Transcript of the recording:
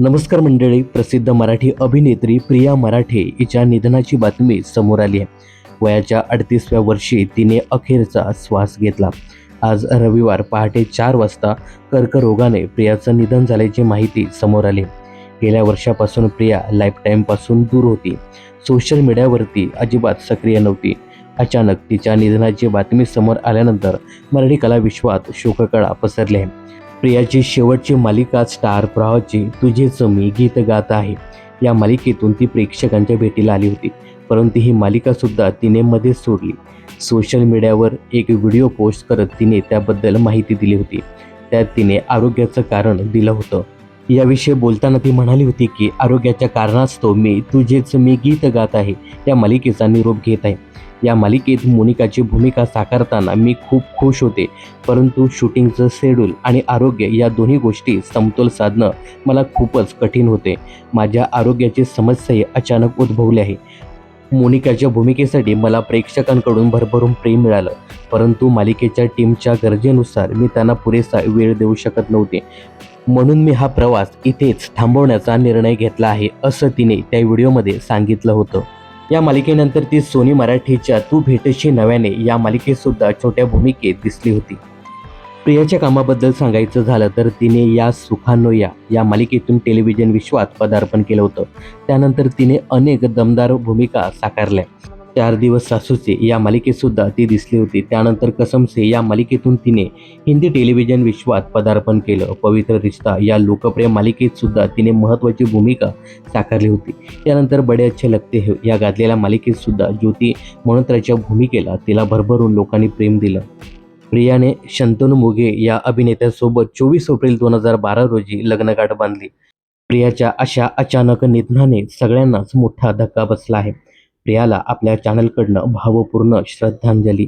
नमस्कार मंडळी प्रसिद्ध मराठी अभिनेत्री प्रिया मराठे हिच्या निधनाची बातमी समोर आली आहे. वयाच्या अडतीसव्या वर्षी तिने अखेरचा श्वास घेतला. आज रविवार पहाटे चार वाजता कर्करोगाने प्रियाचं निधन झाल्याची माहिती समोर आली. गेल्या वर्षापासून प्रिया लाईफटाईमपासून दूर होती. सोशल मीडियावरती अजिबात सक्रिय नव्हती. अचानक तिच्या निधनाची बातमी समोर आल्यानंतर मराठी कला विश्वात शोककळा पसरली आहे. प्रियाची शेवटची मालिका स्टार प्रवाहाची तुझेच मी गीत गात आहे. या मालिकेतून ती प्रेक्षकांच्या भेटीला आली होती परंतु ही मालिका सुद्धा तिने मध्येच सोडली. सोशल मीडियावर एक व्हिडिओ पोस्ट करत तिने त्याबद्दल माहिती दिली होती. त्यात तिने आरोग्याचं कारण दिलं होतं. याविषयी बोलताना ती म्हणाली होती की आरोग्याच्या कारणास्तव मी तुझेच मी गीत गात आहे. या मालिकेचा निरोप घेत आहे. या मालिकेत मोनिकाची भूमिका साकारताना मी खूप खुश होते. परंतु शूटिंगचं शेड्यूल आणि आरोग्य या दोन्ही गोष्टी समतोल साधणं मला खूपच कठीण होते. माझ्या आरोग्याची समस्याही अचानक उद्भवली आहे. मोनिकाच्या भूमिकेसाठी मला प्रेक्षकांकडून भरभरून प्रेम मिळालं. परंतु मालिकेच्या टीमच्या गरजेनुसार मी त्यांना पुरेसा वेळ देऊ शकत नव्हते. म्हणून मी हा प्रवास इथेच थांबवण्याचा निर्णय घेतला आहे असं तिने त्या व्हिडिओमध्ये सांगितलं होतं. या मालिकेनंतर ती सोनी मराठीच्या तू भेटशी नव्याने या मालिकेत सुद्धा छोट्या भूमिकेत दिसली होती. प्रियाच्या कामाबद्दल सांगायचं झालं तर तिने या सुखानोया या मालिकेतून टेलिव्हिजन विश्वात पदार्पण केलं होतं. त्यानंतर तिने अनेक दमदार भूमिका साकारल्या. चार दिवस सासूचे या मालिकेतसुद्धा ती दिसली होती. त्यानंतर कसमसे या मालिकेतून तिने हिंदी टेलिव्हिजन विश्वात पदार्पण केलं. पवित्र रिश्ता या लोकप्रिय मालिकेतसुद्धा तिने महत्त्वाची भूमिका साकारली होती. त्यानंतर बडे अच्छे लगते हे या गाजलेल्या मालिकेतसुद्धा ज्योती मल्होत्राच्या भूमिकेला तिला भरभरून लोकांनी प्रेम दिलं. प्रियाने शंतनू मुगे या अभिनेत्यासोबत चोवीस एप्रिल दोन हजार बारा रोजी लग्नगाठ बांधली. प्रियाच्या अशा अचानक निधनाने सगळ्यांनाच मोठा धक्का बसला आहे. प्रियाला आपल्या चॅनलकडनं भावपूर्ण श्रद्धांजली.